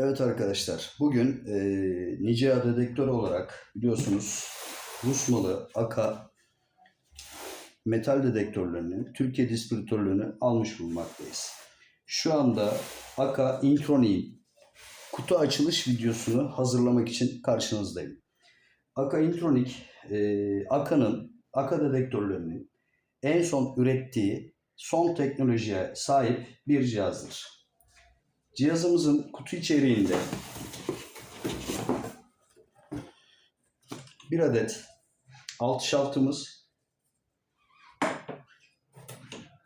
Evet arkadaşlar, bugün e, Nicea dedektör olarak biliyorsunuz Rus malı AKA metal dedektörlerinin Türkiye distribütörlüğünü almış bulunmaktayız. Şu anda AKA Intronic'in kutu açılış videosunu hazırlamak için karşınızdayım. AKA Intronic, e, AKA'nın, AKA dedektörlerinin en son ürettiği son teknolojiye sahip bir cihazdır. Cihazımızın kutu içeriğinde bir adet alt şaftımız,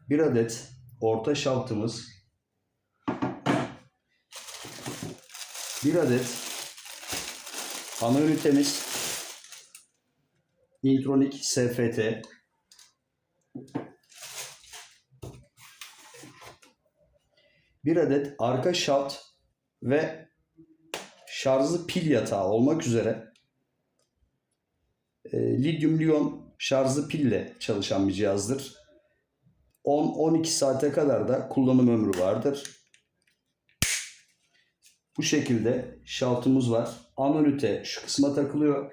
bir adet orta şaftımız, bir adet ana ünitemiz, Intronic SFT, bir adet arka şaft ve şarjlı pil yatağı olmak üzere e, lityum liyon şarjlı pille çalışan bir cihazdır. 10-12 saate kadar da kullanım ömrü vardır. Bu şekilde şaftımız var. Ana ünite şu kısma takılıyor.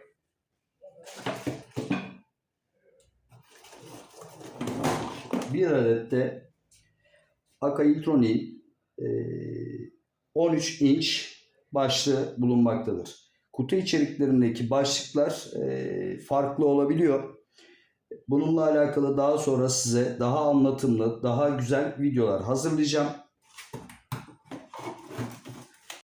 Bir adet de e, 13 inç başlığı bulunmaktadır. Kutu içeriklerindeki başlıklar e, farklı olabiliyor. Bununla alakalı daha sonra size daha anlatımlı, daha güzel videolar hazırlayacağım.